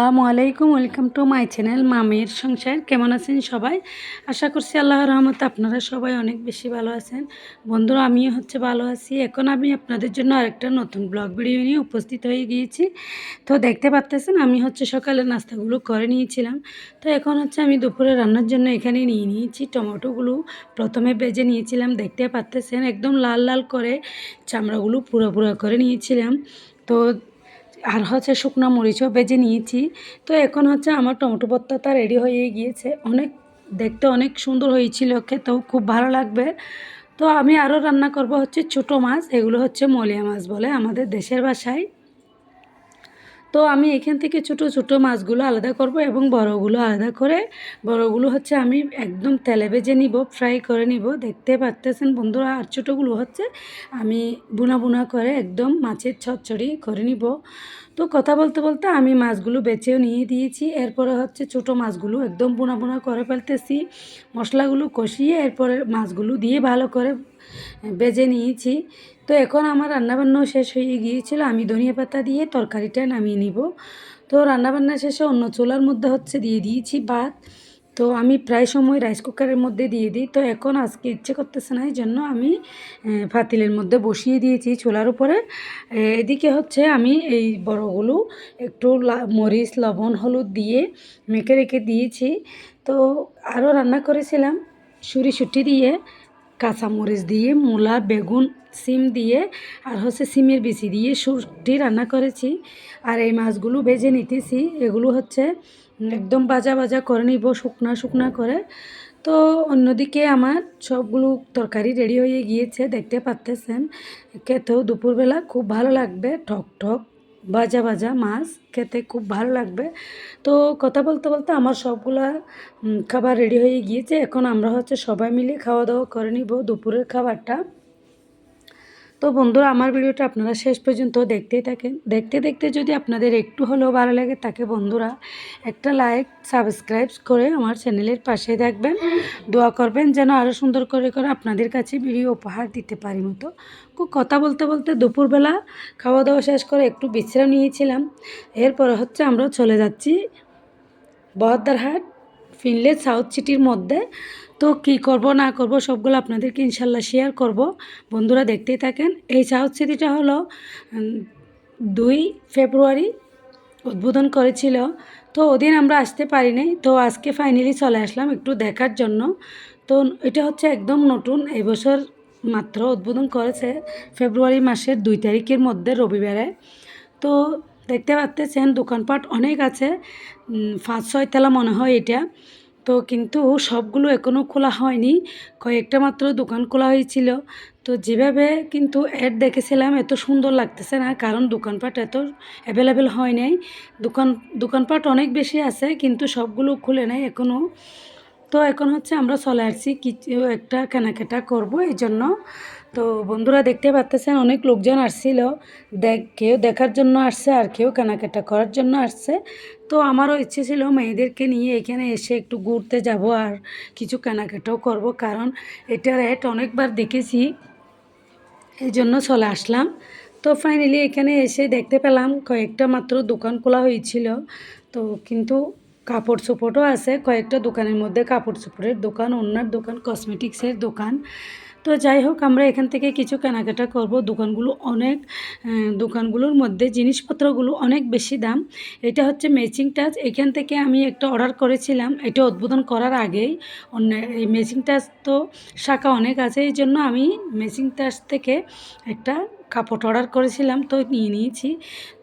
আসসালামু আলাইকুম, welcome to my channel মামির সংসার। কেমন আছেন সবাই? আশা করছি আল্লাহর রহমতে আপনারা সবাই অনেক বেশি ভালো আছেন। বন্ধুরা, আমিও হচ্ছে ভালো আছি। এখন আমি আপনাদের জন্য আরেকটা নতুন ব্লগ ভিডিও নিয়ে উপস্থিত হয়ে গিয়েছি। তো দেখতে পাচ্তেছেন, আমি হচ্ছে সকালে নাস্তাগুলো করে নিয়েছিলাম। তো এখন হচ্ছে আমি দুপুরে রান্নার জন্য এখানে নিয়ে নিয়েছি টমেটোগুলো। প্রথমে বেজে নিয়েছিলাম, দেখতে পাচ্তেছেন, একদম লাল লাল করে চামড়াগুলো পুরো পুরো করে নিয়েছিলাম। তো আর হচ্ছে শুকনো মরিচও বেজে নিয়েছি। তো এখন হচ্ছে আমার টমেটো ভর্তাটা রেডি হয়ে গিয়েছে। অনেক, দেখতে অনেক সুন্দর হয়েছিল, খেতেও খুব ভালো লাগবে। তো আমি আরও রান্না করব হচ্ছে ছোটো মাছ, এগুলো হচ্ছে মলিয়া মাছ বলে আমাদের দেশের ভাষায়। তো আমি এখান থেকে ছোট ছোট মাছগুলো আলাদা করব এবং বড়গুলো আলাদা করে, বড়গুলো হচ্ছে আমি একদম তেলে ভেজে নিব ফ্রাই করে নিব। দেখতে পারতেছেন বন্ধুরা, আর ছোটোগুলো হচ্ছে আমি বুনা বুনা করে একদম মাছের ছচ্ছড়ি করে নিব। তো কথা বলতে বলতে আমি মাছগুলো বেছেও নিয়ে দিয়েছি। এরপরে হচ্ছে ছোট মাছগুলো একদম বুনা বুনা করে ফেলতেছি। মশলাগুলো কষিয়ে এরপরে মাছগুলো দিয়ে ভালো করে বেজে নিয়েছি। তো এখন আমার রান্নাবান্নাও শেষ হয়ে গিয়েছিল। আমি ধনিয়া পাতা দিয়ে তরকারিটা নামিয়ে নিব। তো রান্নাবান্না শেষে অন্য চুলার মধ্যে হচ্ছে দিয়ে দিয়েছি ভাত। তো আমি প্রায় সময় রাইস কুকারের মধ্যে দিয়ে দিই। তো এখন আজকে ইচ্ছে করতেছে না এই জন্য আমি ফাতিলের মধ্যে বসিয়ে দিয়েছি চুলার উপরে। এদিকে হচ্ছে আমি এই বড়গুলো একটু মরিচ, লবণ, হলুদ দিয়ে মেখে রেখে দিয়েছি। তো আরও রান্না করেছিলাম সুরি সুটি দিয়ে। কাঁচামরিচ দিয়ে, মূলা, বেগুন, সিম দিয়ে আর হচ্ছে সিমের বিচি দিয়ে সুটি রান্না করেছি। আর এই মাছগুলো ভেজে নিতেছি। এগুলো হচ্ছে একদম বাজা বাজা করে নিব, শুকনা শুকনা করে। তো অন্যদিকে আমার সবগুলো তরকারি রেডি হয়ে গিয়েছে, দেখতে পাচ্তেছেন খেতেও দুপুরবেলা খুব ভালো লাগবে ঠক ঠক ভাজা ভাজা মাছ খেতে খুব ভালো লাগবে। তো কথা বলতে বলতে আমার সবগুলা খাবার রেডি হয়ে গিয়েছে। এখন আমরা হচ্ছে সবাই মিলে খাওয়া দাওয়া করে নিব দুপুরের খাবারটা। তো বন্ধুরা, আমার ভিডিওটা আপনারা শেষ পর্যন্ত দেখতেই থাকেন। দেখতে দেখতে যদি আপনাদের একটু হলেও ভালো লাগে, তাকে বন্ধুরা একটা লাইক, সাবস্ক্রাইব করে আমার চ্যানেলের পাশে থাকবেন। দোয়া করবেন যেন আরও সুন্দর করে করে আপনাদের কাছে ভিডিও উপহার দিতে পারি মতো। খুব কথা বলতে বলতে দুপুরবেলা খাওয়া দাওয়া শেষ করে একটু বিশ্রাম নিয়েছিলাম। এরপরে হচ্ছে আমরা চলে যাচ্ছি বহদ্দারহাট ফিনলে সাউথ সিটির মধ্যে। তো কি করব, না করব, সবগুলো আপনাদেরকে ইনশাল্লাহ শেয়ার করব। বন্ধুরা দেখতেই থাকেন, এই সাউথ সিটিটা হলো দুই ফেব্রুয়ারি উদ্বোধন করেছিল। তো ওদিন আমরা আসতে পারিনি, তো আজকে ফাইনালি চলে আসলাম একটু দেখার জন্য। তো এটা হচ্ছে একদম নতুন এবছর মাত্র উদ্বোধন করেছে, ফেব্রুয়ারি মাসের দুই তারিখের মধ্যে রবিবারে। তো দেখতে পাচ্ছেন, দোকানপাট অনেক আছে পাঁচ ছয় তেলা মনে হয় এটা। তো কিন্তু সবগুলো এখনও খোলা হয়নি। কয়েকটা মাত্র দোকান খোলা হয়েছিল। তো যেভাবে কিন্তু অ্যাড দেখেছিলাম, এত সুন্দর লাগতেছে না, কারণ দোকানপাট এত অ্যাভেলেবেল হয় নাই। দোকান, দোকানপাট অনেক বেশি আছে, কিন্তু সবগুলো খুলে নাই এখনও তো এখন হচ্ছে আমরা চলে আসছি কিছু একটা কেনাকাটা করব, এই জন্য। তো বন্ধুরা দেখতে পাচ্তেছেন, অনেক লোকজন আসছিল। দেখ কেউ দেখার জন্য আসছে আর কেউ কেনাকাটা করার জন্য আসছে। তো আমারও ইচ্ছে ছিল মেয়েদেরকে নিয়ে এখানে এসে একটু ঘুরতে যাব আর কিছু কেনাকাটাও করব, কারণ এটা রেট অনেকবার দেখেছি। এই জন্য চলে আসলাম। তো ফাইনালি এখানে এসে দেখতে পেলাম কয়েকটা মাত্র দোকান খোলা হয়েছিল। তো কিন্তু কাপড় চোপড়ও আছে, কয়েকটা দোকানের মধ্যে কাপড় চোপড়ের দোকান অন্যার দোকান কসমেটিক্সের দোকান। তো যাই হোক, আমরা এখান থেকে কিছু কেনাকাটা করব। দোকানগুলো অনেক দোকানগুলোর মধ্যে জিনিসপত্রগুলো অনেক বেশি দাম। এটা হচ্ছে ম্যাচিং টাচ এখান থেকে আমি একটা অর্ডার করেছিলাম। এটা উদ্বোধন করার আগেই অন্য, এই ম্যাচিং টাচ তো শাখা অনেক আছে, এই জন্য আমি ম্যাচিং টাচ থেকে একটা কাপড় অর্ডার করেছিলাম, তো নিয়ে নিয়েছি।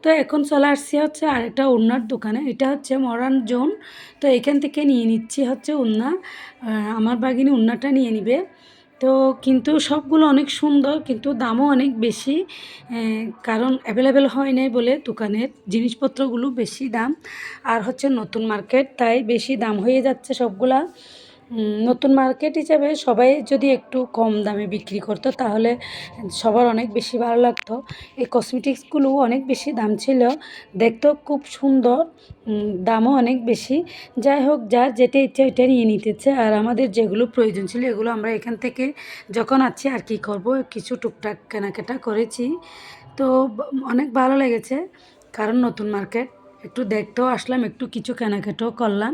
তো এখন চলে আসছি হচ্ছে আরেকটা উন্নার দোকানে। এটা হচ্ছে মডার্ন জোন তো এখান থেকে নিয়ে নিচ্ছি হচ্ছে উন্না। আমার বাগিনী উন্নাটা নিয়ে নিবে। তো কিন্তু সবগুলো অনেক সুন্দর, কিন্তু দামও অনেক বেশি কারণ অ্যাভেলেবেল হয় নাই বলে দোকানের জিনিসপত্রগুলো বেশি দাম। আর হচ্ছে নতুন মার্কেট তাই বেশি দাম হয়ে যাচ্ছে সবগুলা। নতুন মার্কেট হিসাবে সবাই যদি একটু কম দামে বিক্রি করতো, তাহলে সবার অনেক বেশি ভালো লাগতো। এই কসমেটিক্সগুলো অনেক বেশি দাম ছিল, দেখতেও খুব সুন্দর দামও অনেক বেশি। যাই হোক, যার যেটা ইচ্ছা ওইটা নিয়ে নিতেছে, আর আমাদের যেগুলো প্রয়োজন ছিল, এগুলো আমরা এখান থেকে যখন আছি আর কি করব, কিছু টুকটাক কেনাকাটা করেছি। তো অনেক ভালো লেগেছে, কারণ নতুন মার্কেট, একটু দেখতেও আসলাম, একটু কিছু কেনাকাটাও করলাম।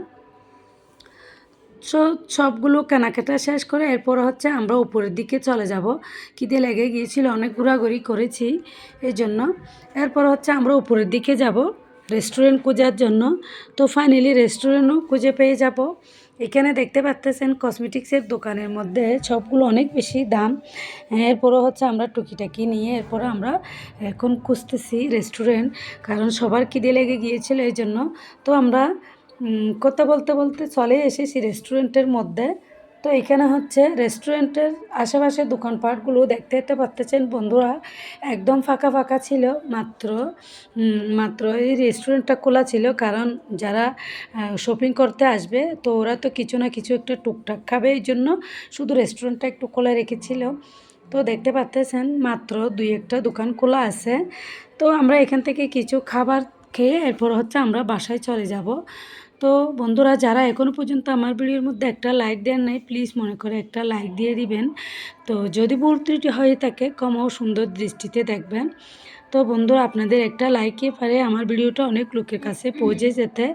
সো সবগুলো কেনাকাটা শেষ করে এরপর হচ্ছে আমরা উপরের দিকে চলে যাব। খিদে লেগে গিয়েছিল, অনেক ঘোরাঘুরি করেছি এই জন্য এরপর হচ্ছে আমরা উপরের দিকে যাব রেস্টুরেন্ট খোঁজার জন্য। তো ফাইনালি রেস্টুরেন্টও খুঁজে পেয়ে যাব। এখানে দেখতে পাচ্তেছেন কসমেটিক্সের দোকানের মধ্যে সবগুলো অনেক বেশি দাম। এরপরও হচ্ছে আমরা টুকিটাকি নিয়ে এরপরে আমরা এখন খুঁজতেছি রেস্টুরেন্ট কারণ সবার খিদে লেগে গিয়েছিল এই জন্য তো আমরা কথা বলতে বলতে চলে এসেছি রেস্টুরেন্টের মধ্যে। তো এখানে হচ্ছে রেস্টুরেন্টের আশেপাশে দোকানপাটগুলো দেখতে দেখতে পারতেছেন বন্ধুরা, একদম ফাঁকা ফাঁকা ছিল মাত্র। মাত্র এই রেস্টুরেন্টটা খোলা ছিল কারণ যারা শপিং করতে আসবে তো ওরা তো কিছু না কিছু একটা টুকটাক খাবে, এই জন্য শুধু রেস্টুরেন্টটা একটু খোলা রেখেছিল। তো দেখতে পাচ্তেছেন মাত্র দুই একটা দোকান খোলা আছে। তো আমরা এখান থেকে কিছু খাবার খেয়ে এরপর হচ্ছে আমরা বাসায় চলে যাব। তো বন্ধুরা, যারা এখনও পর্যন্ত আমার ভিডিওর মধ্যে একটা লাইক দেন নাই প্লিজ মনে করে একটা লাইক দিয়ে দিবেন। তো যদি ভুল ত্রুটি হয়ে থাকে কম ও সুন্দর দৃষ্টিতে দেখবেন। তো বন্ধুরা, আপনাদের একটা লাইকে পারে আমার ভিডিওটা অনেক লোকের কাছে পৌঁছে যেতে।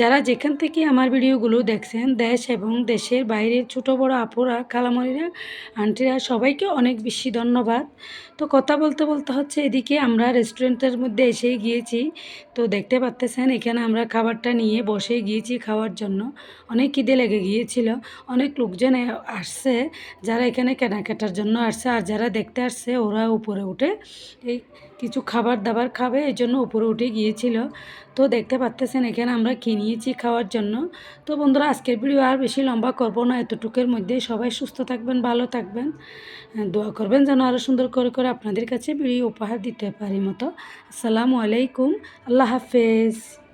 যারা যেখান থেকে আমার ভিডিওগুলো দেখছেন, দেশ এবং দেশের বাইরের ছোটো বড় আপুরা কালামরিরা আন্টিরা, সবাইকে অনেক বেশি ধন্যবাদ। তো কথা বলতে বলতে হচ্ছে এদিকে আমরা রেস্টুরেন্টের মধ্যে এসেই গিয়েছি। তো দেখতে পাচ্তেছেন, এখানে আমরা খাবারটা নিয়ে বসে গিয়েছি খাওয়ার জন্য। অনেক খিদে লেগে গিয়েছিল। অনেক লোকজন আসছে, যারা এখানে কেনাকাটার জন্য আসছে। আর যারা দেখতে আসছে, ওরা উপরে উঠে এই কিছু খাবার দাবার খাবে, এই জন্য উপরে উঠে গিয়েছিল। তো দেখতে পাচ্তেছেন, এখানে আমরা কিনিয়েছি খাওয়ার জন্য। তো বন্ধুরা, আজকের ভিডিও আর বেশি লম্বা করব না, এতটুকের মধ্যে সবাই সুস্থ থাকবেন, ভালো থাকবেন। দোয়া করবেন যেন আরও সুন্দর করে করে আপনাদের কাছে ভিডিও উপহার দিতে পারি মতো। আসসালামু আলাইকুম, আল্লাহ হাফেজ।